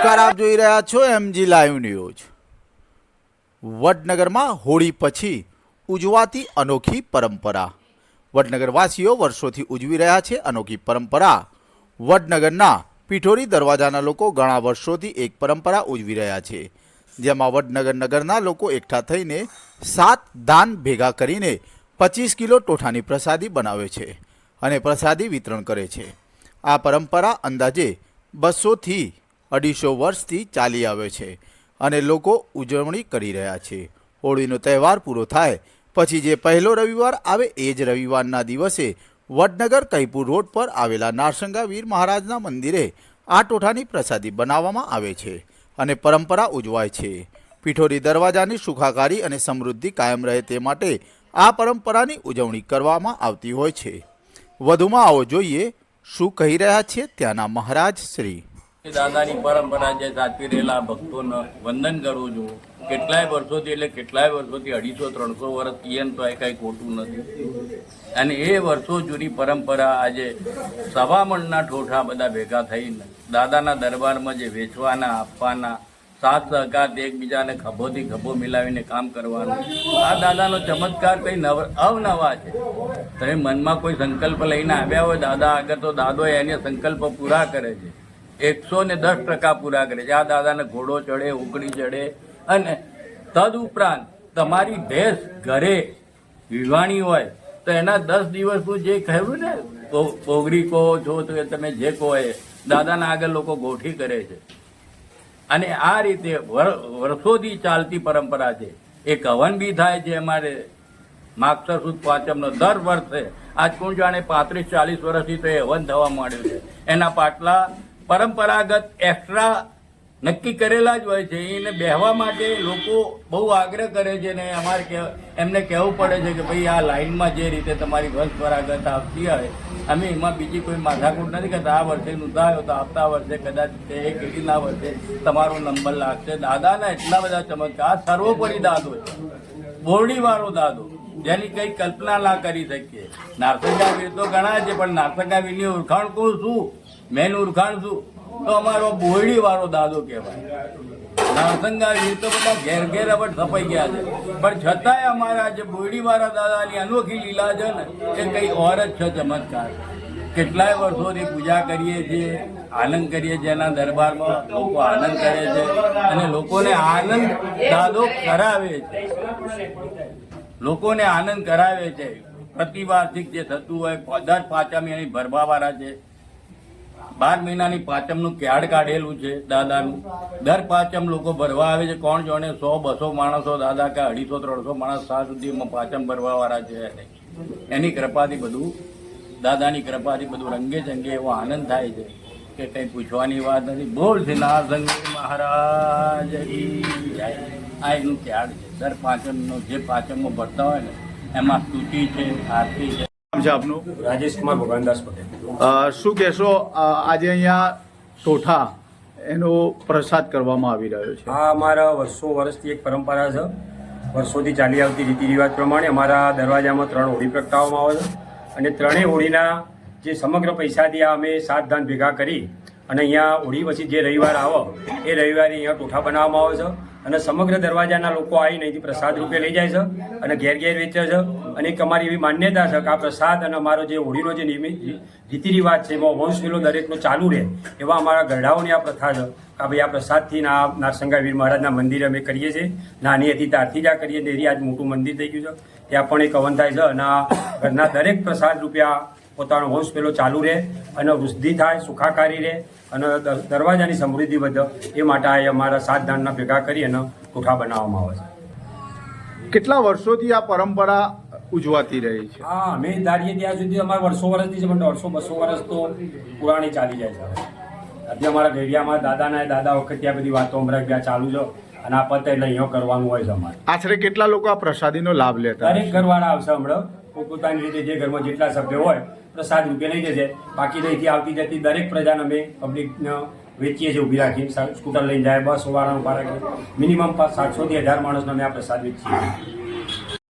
નમસ્કાર, આપ જોઈ રહ્યા છો એમજી લાઈવ ન્યૂઝ વડનગરમાં હોળી પછી ઉજવાતી અનોખી પરંપરા. વડનગરવાસીઓ વર્ષોથી ઉજવી રહ્યા છે અનોખી પરંપરા. વડનગરના પીઠોરી દરવાજાના લોકો ઘણા વર્ષોથી એક પરંપરા ઉજવી રહ્યા છે, જેમાં વડનગર નગરના લોકો એકઠા થઈને સાત દાન ભેગા કરીને પચીસ કિલો ટોઠાની પ્રસાદી બનાવે છે અને પ્રસાદી વિતરણ કરે છે. આ પરંપરા અંદાજે બસોથી અઢીસો વર્ષથી ચાલી આવે છે અને લોકો ઉજવણી કરી રહ્યા છે. હોળીનો તહેવાર પૂરો થાય, પછી જે પહેલો રવિવાર આવે એ જ રવિવારના દિવસે વડનગર કૈપુર રોડ પર આવેલા નારસંગા વીર મહારાજના મંદિરે આ ટોઠાની પ્રસાદી બનાવવામાં આવે છે અને પરંપરા ઉજવાય છે. પીઠોરી દરવાજાની સુખાકારી અને સમૃદ્ધિ કાયમ રહે તે માટે આ પરંપરાની ઉજવણી કરવામાં આવતી હોય છે. વધુમાં આવો જોઈએ, શું કહી રહ્યા છે ત્યાંના મહારાજ શ્રી? દાદાની પરંપરા જે સાચવી રહેલા ભક્તોને વંદન કરું છું. કેટલાય વર્ષોથી એટલે કેટલાય વર્ષોથી અઢીસો, ત્રણસો વર્ષ ને તો એ કાંઈ ખોટું નથી. અને એ વર્ષો જૂની પરંપરા આજે સવામણના ઠોઠા બધા ભેગા થઈને દાદાના દરબારમાં જે વેચવાના, આપવાના, સાથ, સહકાર એકબીજાને ખભોથી ખભો મિલાવીને કામ કરવાનું. આ દાદાનો ચમત્કાર કંઈ નવ, અવનવા છે. તમે મનમાં કોઈ સંકલ્પ લઈને આવ્યા હોય દાદા આગળ તો દાદો એને સંકલ્પ પૂરા કરે છે. એકસો ને દસ ટકા પૂરા કરે છે. આ દાદાને ઘોડો ચડે, ઉકળી ચડે અને તદ ઉપરાંત તમારી ભેંસ ઘરે વિવાણી હોય તો એના દસ દિવસનું જે કહેવું ને પોગરી કહો છો તો એ તમે જે કહો એ, દાદાના આગળ લોકો ગોઠી કરે છે. અને આ રીતે વર- વર્ષોથી ચાલતી પરંપરા છે. એ કવન બી થાય છે અમારે માગસર સુદ પાંચમનો, દર વર્ષે, આજ કોણ જાણે પાંત્રીસ ચાલીસ વર્ષથી તો એ હવન થવા માંડ્યું છે. એના પાટલા પરંપરાગત એક્સ્ટ્રા નક્કી કરેલા જ હોય છે. એને બેહવા માટે લોકો બહુ આગ્રહ કરે છે ને અમારે કે એમને કહેવું પડે છે કે ભાઈ આ લાઇનમાં જે રીતે તમારી પરંપરાગત આવતી હોય અમે એમાં બીજી કોઈ માથાકૂટ નથી કરતા. આ વર્ષે નોંધાયો તો આવતા વર્ષે કદાચ તે એક વર્ષે તમારો નંબર લાગશે. દાદાના એટલા બધા ચમત્કાર સર્વોપરી દાદો છે. બોરડીવાળો દાદો. જેની કંઈ કલ્પના ના કરી શકીએ. નારસંગાવી તો ઘણા છે, પણ નારસંગાવીની ઓળખાણ કહું શું? મેન ઓળખાણ શું તો અમારો બોયડી વાળો દાદો કહેવાય. નારસંગા તો બધા ઘેર ઘેર પણ છપાઈ ગયા છે. પણ છતાંય અમારા જે બોયડી વાળા દાદાની અનોખી લીલા છે ને, એ કઈ ઓર જ છે ચમત્કાર. કેટલાય વર્ષોથી પૂજા કરીએ છીએ, આનંદ કરીએ છીએ એના દરબારમાં, લોકો આનંદ કરે છે અને લોકોને આનંદ દાદો કરાવે છે. લોકોને આનંદ કરાવે છે. પ્રતિવાર્ષિક જે થતું હોય દર પાંચમ એની ભરવાવાળા છે. બાર મહિનાની પાંચમનું ક્યાડ કાઢેલું છે દાદાનું. દર પાંચમ લોકો ભરવા આવે છે. કોણ જોણે? સો, બસો માણસો, દાદા કે અઢીસો, ત્રણસો માણસ સાત સુધીમાં પાંચમ ભરવાવાળા છે એની. કૃપાથી બધું, દાદાની કૃપાથી બધું રંગે ચંગે એવો આનંદ થાય છે કે કંઈ પૂછવાની વાત નથી. બોલ છે ના સંગે મહારાજ આ એનું ક્યાડ છે. દર પાંચમનો જે પાંચમમાં ભરતા હોય ને, એમાં સ્તુતિ છે, આરતી છે. નામ છે આપનું? રાજેશ કુમાર ભગવાનદાસ પટેલ. શું કહેશો આજે અહીંયા ટોઠા એનો પ્રસાદ કરવામાં આવી રહ્યો છે? આ અમારા વર્ષો વર્ષથી એક પરંપરા છે. વર્ષોથી ચાલી આવતી રીતિ રિવાજ પ્રમાણે અમારા દરવાજામાં ત્રણ હોળી પ્રગટાવવામાં આવે છે. અને ત્રણેય હોળીના જે સમગ્ર પૈસાથી આ અમે સાત ધાન ભેગા કરી અને અહીંયા હોળી પછી જે રવિવાર આવે, એ રવિવારે અહીંયા ટોઠા બનાવવામાં આવે છે અને સમગ્ર દરવાજાના લોકો આવીને અહીંથી પ્રસાદ રૂપે લઈ જાય છે અને ઘેર ઘેર વેચે છે. અને એક અમારી એવી માન્યતા છે કે આ પ્રસાદ અને અમારો જે હોળીનો જે નિયમિત રીતિ રિવાજ છે, એમાં વંશ વેલો દરેકનો ચાલુ રહે એવા અમારા ગરડાઓની આ પ્રથા છે કે ભાઈ આ પ્રસાદથી ના, નારસંગા વીર મહારાજના મંદિરે અમે કરીએ છીએ. નાની હતી ત્યારથી જ આ કરીએ છીએ આજ મોટું મંદિર થઈ ગયું છે. ત્યાં પણ એક હવન થાય છે અને આ ઘરના દરેક પ્રસાદ રૂપિયા પોતાનો વંશ પેલો ચાલુ રહે અને વૃદ્ધિ થાય સુખાકારી રહે અને દરવાજાની સમૃદ્ધિ વધે એ માટે આ અમારા સાત ધાનના ભેગા કરી અને કોઠા બનાવવામાં આવે છે. કેટલા વર્ષોથી આ પરંપરા ઉજવાતી રહી છે? હા અમે ધારીએ ત્યાં સુધી અમારે વર્ષો વર્ષથી છે પણ દોઢસો બસો વર્ષ તો પુરાણી ચાલી જાય છે આજે અમારા ઘેરિયામાં દાદાના દાદા વખત ત્યાં બધી વાતો અમરા ત્યાં ચાલુ છે અને આ પતે એટલે અહીંયા કરવાનું હોય છે અમારે. આશરે કેટલા લોકો આ પ્રસાદીનો લાભ લેતા દરેક ઘરવાળા આવશે હમણાં. પોતપોતાની રીતે જે ઘરમાં જેટલા સભ્યો હોય, પ્રસાદ રૂપે લઈ જશે. બાકી અહીંથી આવતી જતી દરેક પ્રજાને અમે પબ્લિકને વેચીએ છીએ, ઊભી રાખીએ. સ્કૂટર લઈને જાય, બસ વાળા ઊભા રાખીએ. મિનિમમ સાતસો થી હજાર માણસને અમે આ પ્રસાદ વેચીએ છીએ.